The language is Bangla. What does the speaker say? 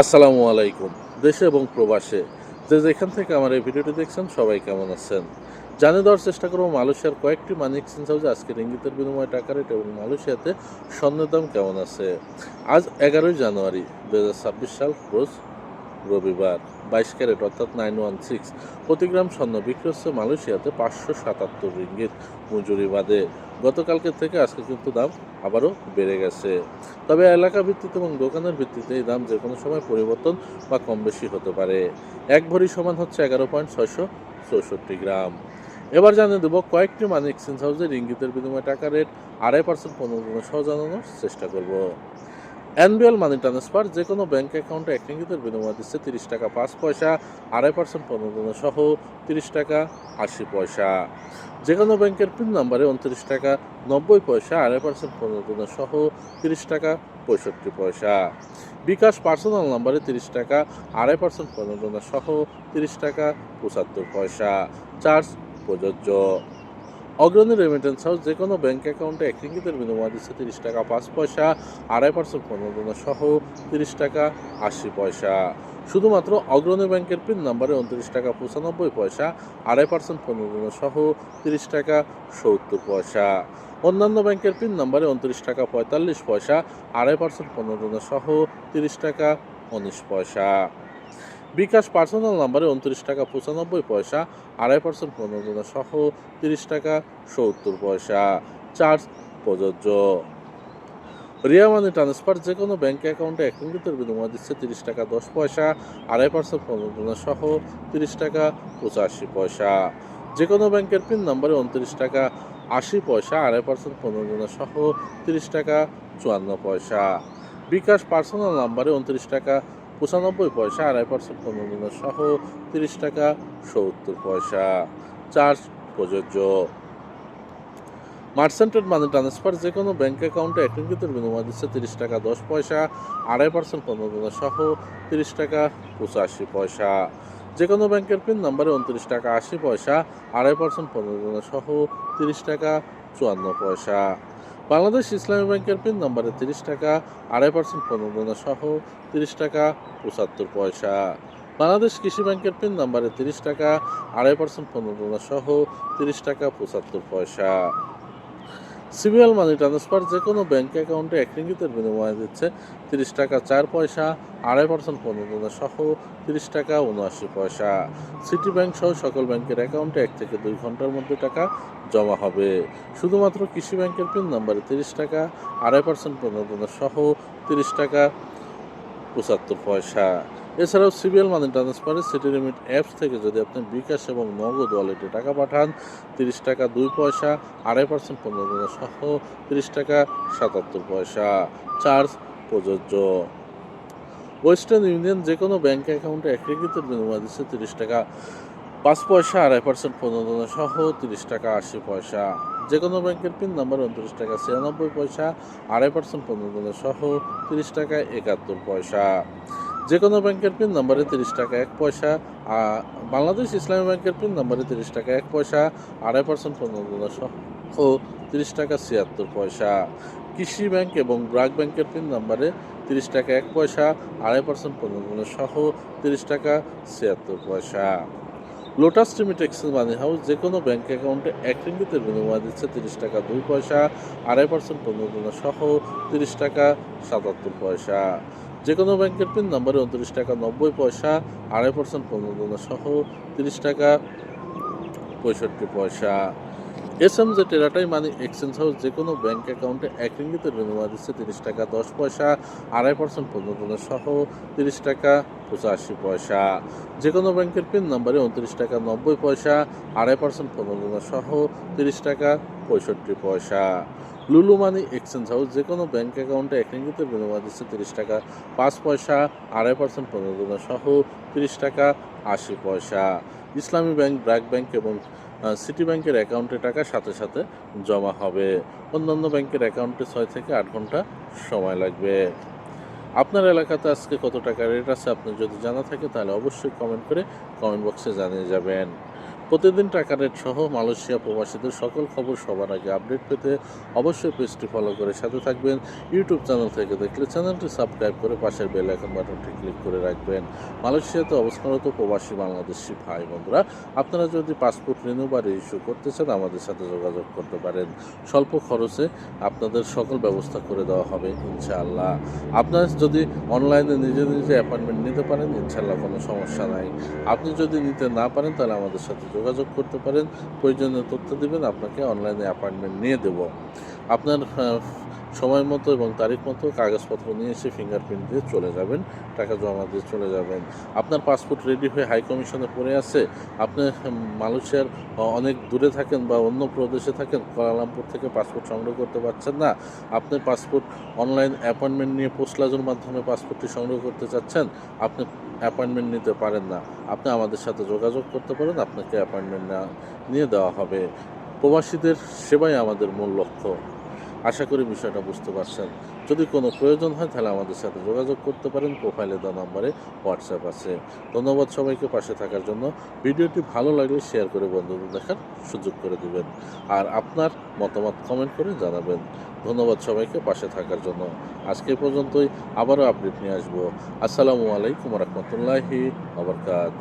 আসসালামু আলাইকুম, দেশে এবং প্রবাসে। যে যেখান থেকে আমার এই ভিডিওটি দেখছেন, সবাই কেমন আছেন? জানিয়ে দেওয়ার চেষ্টা করব, মালয়েশিয়ার কয়েকটি মানি এক্সচেঞ্জ হাউসে আজকের ইঙ্গিতের বিনিময় টাকা রেট এবং মালয়েশিয়াতে স্বর্ণের দাম কেমন আছে? আজ এগারোই জানুয়ারি দু হাজার ছাব্বিশ সাল, রোজ রবিবার, বাইশ ক্যারেট অর্থাৎ নাইন ওয়ান সিক্স প্রতি গ্রাম স্বর্ণ বিক্রি হচ্ছে মালয়েশিয়াতে পাঁচশো সাতাত্তর রিঙ্গিত মজুরি বাদে গতকালকের থেকে আজকে কিন্তু দাম আবারও বেড়ে গেছে। তবে এলাকা ভিত্তিতে এবং দোকানের ভিত্তিতে এই দাম যে কোনো সময় পরিবর্তন বা কম বেশি হতে পারে। এক ভরি সমান হচ্ছে এগারো পয়েন্ট ছয়শো চৌষট্টি গ্রাম। এবার জানিয়ে দেবো কয়েকটি মানি এক্সচেঞ্জ হাউসের ইঙ্গিতের বিনিময়ে টাকা রেট আড়াই পার্সেন্ট গুণ সহ জানানোর চেষ্টা করব। এনবিএল মানি ট্রান্সফার যে কোনো ব্যাঙ্ক অ্যাকাউন্টে এক রিঙ্গিতের বিনিময় দিচ্ছে তিরিশ টাকা পাঁচ পয়সা, আড়াই পার্সেন্ট গুণ সহ তিরিশ টাকা আশি পয়সা। যে কোনো ব্যাংকের পিন নাম্বারে উনত্রিশ টাকা, নব্বই পয়সা, আড়াই পার্সেন্ট গুণ সহ তিরিশ টাকা পঁয়ষট্টি পয়সা। বিকাশ পার্সোনাল নাম্বারে তিরিশ টাকা, আড়াই পার্সেন্ট প্রণোদনা সহ তিরিশ টাকা পঁচাত্তর পয়সা। চার্জ প্রযোজ্য। অগ্রণী রেমিটেন্স হাউস যে কোনো ব্যাংক অ্যাকাউন্টে এক রিঙ্গিতের বিনিময় দিচ্ছে তিরিশ টাকা, পাঁচ পয়সা, আড়াই পার্সেন্ট প্রণোদনা সহ তিরিশ টাকা, আশি পয়সা। শুধুমাত্র অগ্রণী ব্যাংকের পিন নাম্বারে উনত্রিশ টাকা, পঁচানব্বই পয়সা, আড়াই পার্সেন্ট প্রণোদনা সহ তিরিশ টাকা, সত্তর পয়সা। অন্যান্য ব্যাংকের পিন নাম্বারে উনত্রিশ টাকা, পঁয়তাল্লিশ পয়সা, আড়াই পার্সেন্ট প্রণোদনা সহ তিরিশ টাকা, উনিশ পয়সা। বিকাশ পার্সোনাল নাম্বারে উনত্রিশ টাকা পঁচানব্বই পয়সা, আড়াই পার্সেন্ট প্রণোদনা সহ তিরিশ টাকা সত্তর পয়সা। চার্জ প্রযোজ্য। রিয়া মানি ট্রান্সফার যে কোনো ব্যাঙ্ক অ্যাকাউন্টে এক বিনিময় দিচ্ছে তিরিশ টাকা দশ পয়সা, আড়াই পার্সেন্ট প্রণোদনা সহ তিরিশ টাকা পঁচাশি পয়সা। যে কোনো ব্যাংকের পিন নাম্বারে উনত্রিশ টাকা আশি পয়সা, আড়াই পার্সেন্ট প্রণোদনা সহ তিরিশ টাকা চুয়ান্ন পয়সা। বিকাশ পার্সোনাল নাম্বারে উনত্রিশ টাকা পঁচানব্বই পয়সা, আড়াই পার্সেন্ট প্রণোদনা সহ তিরিশ টাকা সত্তর পয়সা। চার্জ প্রযোজ্য। মার্সেন্টেড মানি ট্রান্সফার যে কোনো ব্যাঙ্ক অ্যাকাউন্টে এক বিনিময় দিচ্ছে তিরিশ টাকা দশ পয়সা, আড়াই পার্সেন্ট প্রণোদনা সহ তিরিশ টাকা পঁচাশি পয়সা। যে কোনো ব্যাংকের পিন নাম্বারে উনত্রিশ টাকা আশি পয়সা, আড়াই পার্সেন্ট প্রণোদনা সহ তিরিশ টাকা চুয়ান্ন পয়সা। বাংলাদেশ ইসলামী ব্যাংকের পিন নম্বরে তিরিশ টাকা, আড়াই পার্সেন্ট প্রণোদনা সহ তিরিশ টাকা, পঁচাত্তর পয়সা। বাংলাদেশ কৃষি ব্যাংকের পিন নম্বরে তিরিশ টাকা, আড়াই পার্সেন্ট প্রণোদনা সহ তিরিশ টাকা, পঁচাত্তর পয়সা। সিবিএল মানি ট্রান্সফার যে কোনো ব্যাংক অ্যাকাউন্টে এক রিঙ্গিতের বিনিময়ে দিচ্ছে তিরিশ টাকা চার পয়সা, আড়াই পার্সেন্ট প্রণোদনা সহ তিরিশ টাকা উনআশি পয়সা। সিটি ব্যাংক সহ সকল ব্যাংকের অ্যাকাউন্টে এক থেকে দুই ঘণ্টার মধ্যে টাকা জমা হবে। শুধুমাত্র কৃষি ব্যাংকের পিন নাম্বারে তিরিশ টাকা, আড়াই পার্সেন্ট প্রণোদনা সহ তিরিশ টাকা পঁচাত্তর পয়সা। এছাড়াও সিবিএল মানি ট্রান্সফারে সিটি লিমিট অ্যাপস থেকে যদি আপনি বিকাশ এবং নগদ ওয়ালেটে টাকা পাঠান, তিরিশ টাকা দুই পয়সা, আড়াই পার্সেন্ট প্রণোদনা সহ তিরিশ টাকা সাতাত্তর পয়সা। চার্জ প্রযোজ্য। ওয়েস্টার্ন ইউনিয়ন যে কোনো ব্যাংক অ্যাকাউন্টে এক রিঙ্গিতের বিনিময় দিচ্ছে তিরিশ টাকা, পাঁচ পয়সা, আড়াই পার্সেন্ট পনেরো প্রণোদনা সহ তিরিশ টাকা আশি পয়সা। যে কোনো ব্যাংকের পিন নাম্বার উনত্রিশ টাকা ছিয়ানব্বই পয়সা, আড়াই পার্সেন্ট পনেরো প্রণোদনা সহ তিরিশ টাকা একাত্তর পয়সা। যে কোনো ব্যাংকের পিন নাম্বারে তিরিশ টাকা, এক পয়সা বাংলাদেশ ইসলামী ব্যাংকের পিন নাম্বারে তিরিশ টাকা, এক পয়সা, আড়াই পার্সেন্ট পনেরো সহ তিরিশ টাকা ছিয়াত্তর পয়সা। কৃষি ব্যাংক এবং ব্রাক ব্যাংকের পিন নাম্বারে তিরিশ টাকা, এক পয়সা, আড়াই পার্সেন্ট প্রণোদনা সহ তিরিশ টাকা ছিয়াত্তর পয়সা। লোটাস লিমিট মানি হাউস যে কোনো ব্যাংক অ্যাকাউন্টে এক রিঙ্গিতের বিনিময় দিচ্ছে তিরিশ টাকা, দুই পয়সা, আড়াই পার্সেন্ট প্রণোদনা সহ তিরিশ টাকা সাতাত্তর পয়সা। যে কোনো ব্যাংকের পিন নাম্বারে উনত্রিশ টাকা নব্বই পয়সা, আড়াই পার্সেন্ট প্রণোদনা সহ তিরিশ টাকা পঁয়ষট্টি পয়সা। এস এম টেরাটাই মানি এক্সচেঞ্জ হাউস যে কোনো ব্যাঙ্ক অ্যাকাউন্টে এক রিঙ্গিতের বিনিময় দিচ্ছে তিরিশ টাকা দশ পয়সা, আড়াই পার্সেন্ট প্রণোদনা সহ তিরিশ টাকা পঁচাশি পয়সা। যে কোনো ব্যাংকের পিন নাম্বারে উনত্রিশ টাকা নব্বই পয়সা, আড়াই পার্সেন্ট প্রণোদনা সহ তিরিশ টাকা পঁয়ষট্টি পয়সা। লুলু মানি এক্সচেঞ্জ হাউস যে কোনো ব্যাংক অ্যাকাউন্টে এক রিঙ্গিতের বিনিময় দিচ্ছে তিরিশ টাকা, পাঁচ পয়সা, আড়াই পার্সেন্ট প্রণোদনা সহ তিরিশ টাকা, আশি পয়সা। ইসলামী ব্যাংক, ব্র্যাক ব্যাংক এবং সিটি ব্যাংকের অ্যাকাউন্টে টাকা সাথে সাথে জমা হবে। অন্যান্য ব্যাংকের অ্যাকাউন্টে ছয় থেকে আট ঘণ্টা সময় লাগবে। আপনার এলাকাতে আজকে কত টাকা রেট আছে আপনি যদি জানা থাকে তাহলে অবশ্যই কমেন্ট করে কমেন্ট বক্সে জানিয়ে যাবেন। প্রতিদিন টাকা রেট সহ মালয়েশিয়া প্রবাসীদের সকল খবর সবার আগে আপডেট পেতে অবশ্যই পেজটি ফলো করে সাথে থাকবেন। ইউটিউব চ্যানেল থেকে দেখলে চ্যানেলটি সাবস্ক্রাইব করে পাশের বেল আইকন বাটনটি ক্লিক করে রাখবেন। মালয়েশিয়াতে অবস্থানরত প্রবাসী বাংলাদেশি ভাই বন্ধুরা আপনারা যদি পাসপোর্ট রিনিউ বা ইস্যু করতে চান, আমাদের সাথে যোগাযোগ করতে পারেন। স্বল্প খরচে আপনাদের সকল ব্যবস্থা করে দেওয়া হবে ইনশাআল্লাহ। আপনার যদি অনলাইনে নিজে নিজে অ্যাপয়েন্টমেন্ট নিতে পারেন, ইনশাআল্লাহ কোনো সমস্যা নাই। আপনি যদি নিতে না পারেন, তাহলে আমাদের সাথে যোগাযোগ করতে পারেন প্রয়োজনীয় তথ্য দেবেন আপনাকে অনলাইনে অ্যাপয়েন্টমেন্ট নিয়ে দেব। আপনার সময় মতো এবং তারিখ মতো কাগজপত্র নিয়ে এসে ফিঙ্গারপ্রিন্ট দিয়ে চলে যাবেন। টাকা জমা দিয়ে চলে যাবেন। আপনার পাসপোর্ট রেডি হয়ে হাই কমিশনে পড়ে আছে। আপনি মালয়েশিয়ার অনেক দূরে থাকেন বা অন্য প্রদেশে থাকেন, কুয়ালালামপুর থেকে পাসপোর্ট সংগ্রহ করতে পারছেন না। আপনার পাসপোর্ট অনলাইন অ্যাপয়েন্টমেন্ট নিয়ে পোস্টলাজের মাধ্যমে পাসপোর্টটি সংগ্রহ করতে চাচ্ছেন, আপনি অ্যাপয়েন্টমেন্ট নিতে পারেন না। আপনি আমাদের সাথে যোগাযোগ করতে পারেন, আপনাকে অ্যাপয়েন্টমেন্ট নিয়ে দেওয়া হবে। প্রবাসীদের সেবাই আমাদের মূল লক্ষ্য। আশা করি বিষয়টা বুঝতে পারছেন। যদি কোনো প্রয়োজন হয় তাহলে আমাদের সাথে যোগাযোগ করতে পারেন। প্রোফাইলে দেওয়া নম্বরে হোয়াটসঅ্যাপ আছে। ধন্যবাদ সবাইকে পাশে থাকার জন্য। ভিডিওটি ভালো লাগলে শেয়ার করে বন্ধুদের দেখার সুযোগ করে দেবেন। আর আপনার মতামত কমেন্ট করে জানাবেন। ধন্যবাদ সবাইকে পাশে থাকার জন্য। আজকে পর্যন্তই। আবারও আপডেট নিয়ে আসব। আসসালামু আলাইকুম রহমতুল্লাহি আবরকাত